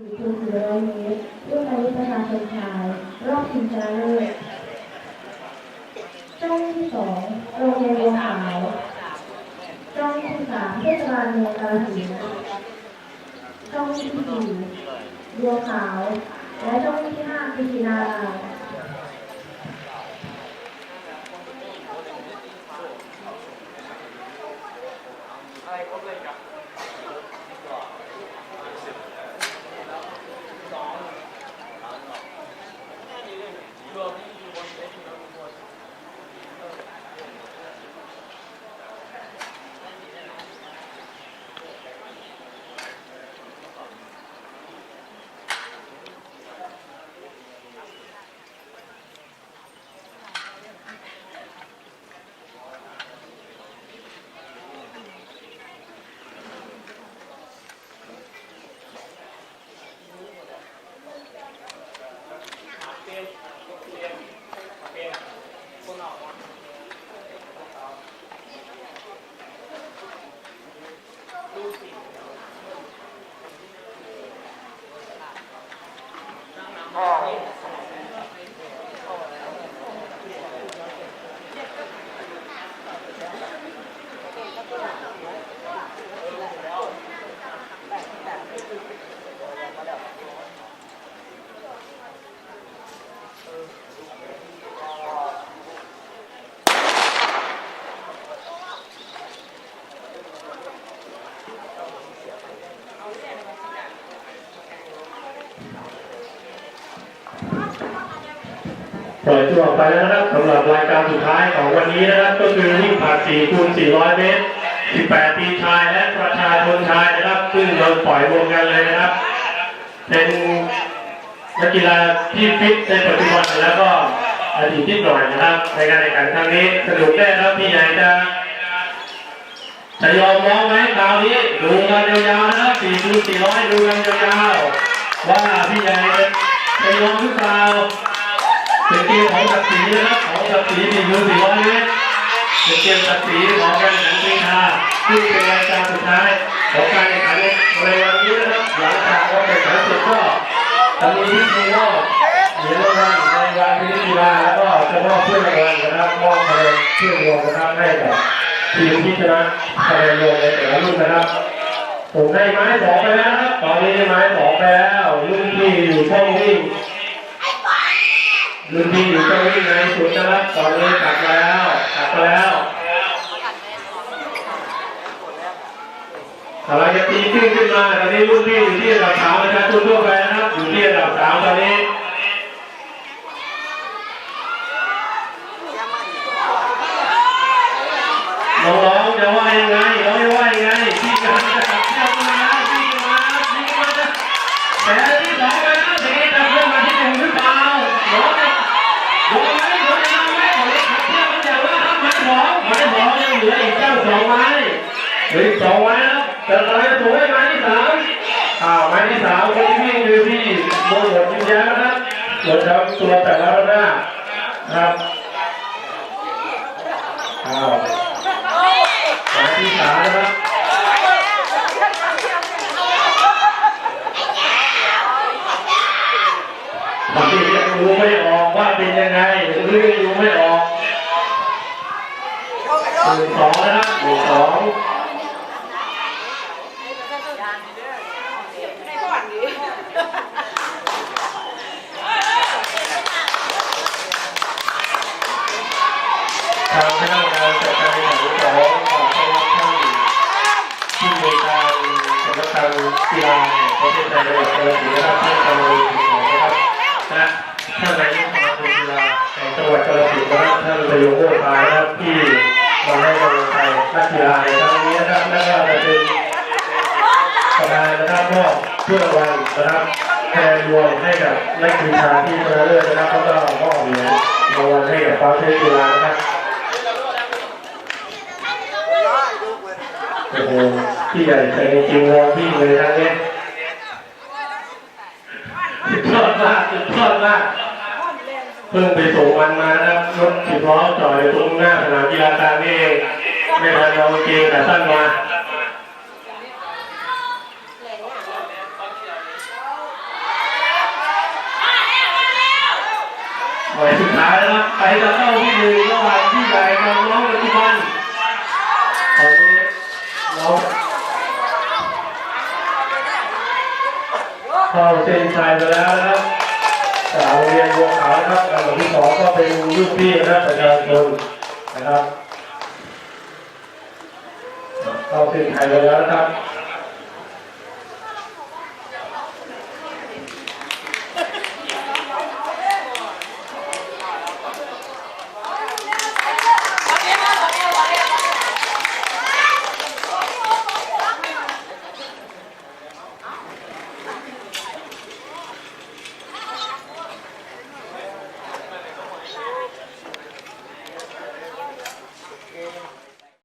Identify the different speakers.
Speaker 1: หรือถึงร้อยเมตเพื่อไปวิทยาชนชายรอบชิงชนะเลิศจ้งที่สองโรงเรียนบัวขาวจ้งที่สามเทศบาลเมืองกาฬสิจ้งที่สี่บัวขาว และจ้งที่ห้าพิจารา 12
Speaker 2: ปล่อยตัวไปแล้วนะครับสำหรับรายการสุดท้ายของวันนี้นะครับ ก็คือวิ่งผลัด4คูณ400 เมตร 18 ปีชายและประชาชนชายนะครับ ซึ่งเราปล่อยวงกันเลยนะครับ เป็นนักกีฬาที่ฟิตในปัจจุบันแล้วก็อดีตที่หน่อยนะครับ ในการแข่งขันครั้งนี้สนุกแน่ครับพี่ใหญ่จะจะยอมร้องไหมคราวนี้ดูกันยาวๆนะครับ4คูณ400 ดูกันยาวๆว่าพี่ใหญ่จะยอมหรือเปล่า เป็นเกมของศักดิ์ศรีนะครับของศักดิ์ศรีที่อยู่สี่ร้อยเมตรเป็นเกมศักดิ์ศรีของการแข่งขันกีฬาซึ่งเป็นรายการสุดท้ายของการแข่งขันในวันนี้นะครับหลังจากเราแข่งขันเสร็จก็จะมีพิธีมอบเหรียญรางวัลในวันพิธีกีฬาแล้วก็จะมอบเพื่อนรางวัลนะครับมอบคะแนนเพื่อนรวมนะครับให้กับทีมที่ชนะคะแนนรวมในแต่ละรุ่นนะครับผมได้ไม้สองไปแล้วครับตอนนี้ได้ไม้สองไปแล้วรุ่นที่อยู่ช่องวิ่ง รุ่นพี่อยู่ตรงนี้ในสุดจะรับตอเลยตับแล้วตับแล้วอะไรจะตีขึ้นขึ้นมาตอนนี้รุ่นพี่อยู่ที่ระดับสามประชาชนทั่วไปนะครับอยู่ที่ระดับสามตอนนี้องๆจะว่ายังไงน้องจะว่ายังไงพี่กำลังจะตัดเชือกมาแล้วพี่มาพี่มาแต่ที่สองไปแล้วทีนี้จะเพิ่มมาที่หนึ่งหรือเปล่าน้องจะ โดนไหมโดนยังไหมขอเล็กขับเที่ยวมันจะว่าครับไม้ส องไม้สอยังเหลืออีกเจ้าสองไม้เหลืออีกสองไม้ครับแต่ตอนนี้ตัวไม้ที่สามอ้าวไม้ที่สามคนที่วิ่งอยู่ที่บนหัวยิ้มแย้มนะครับส่วนครับตัวแต่ละหน้านะครับอ้าวไม้ที่สามนะครับบางทียังดูไม่ออกว่าเป็นยังไงหรือยังดูไม่ออก หนึ่งสองนะครับหนึ่งสอง ทางคณะกรรมการจัดการแข่งขันของขอต้อนรับท่านที่มีการสำนักการกีฬาแห่งประเทศไทยจังหวัดกาฬสินธุ์นะครับท่านกำลังของนะครับและท่านนายกสมาคมกีฬาแห่งจังหวัดกาฬสินธุ์นะครับท่านประโยชน์โอภานะครับที่มาให้กำลังใจนักกีฬาในครั้งนี้นะครับและก็จะเป็นประธานนะครับมอบเพื่อรางวัลนะครับแทนรวมให้กับนักกีฬาที่ชนะเลิศนะครับแล้วก็มอบเหรียญรางวัลให้กับประเทศกีฬานะครับโอ้โหพี่ใหญ่ใจจริงวอนพี่เลยนะเนี่ยสุดยอดมากสุดยอดมากเพิ่งไปส่งมันมานะครับรถสิบล้อจอดตรงหน้าสนามกีฬากลางนี่เองไม่ทันเอาเกงแต่สั้นมา ยสุดท้ายนะครับไปจะเข้าที่หนึ่งระหว่างที่ใหญ่กับน้องปัจจุบันตอนนี้น้องเข้าเส้นชัยไปแล้วนะครับจากโรงเรียนบัวขาวนะครับอันดับที่สองก็เป็นลูกพี่นะครับประชาชนนะครับเข้าเส้นชัยไปแล้วนะครับ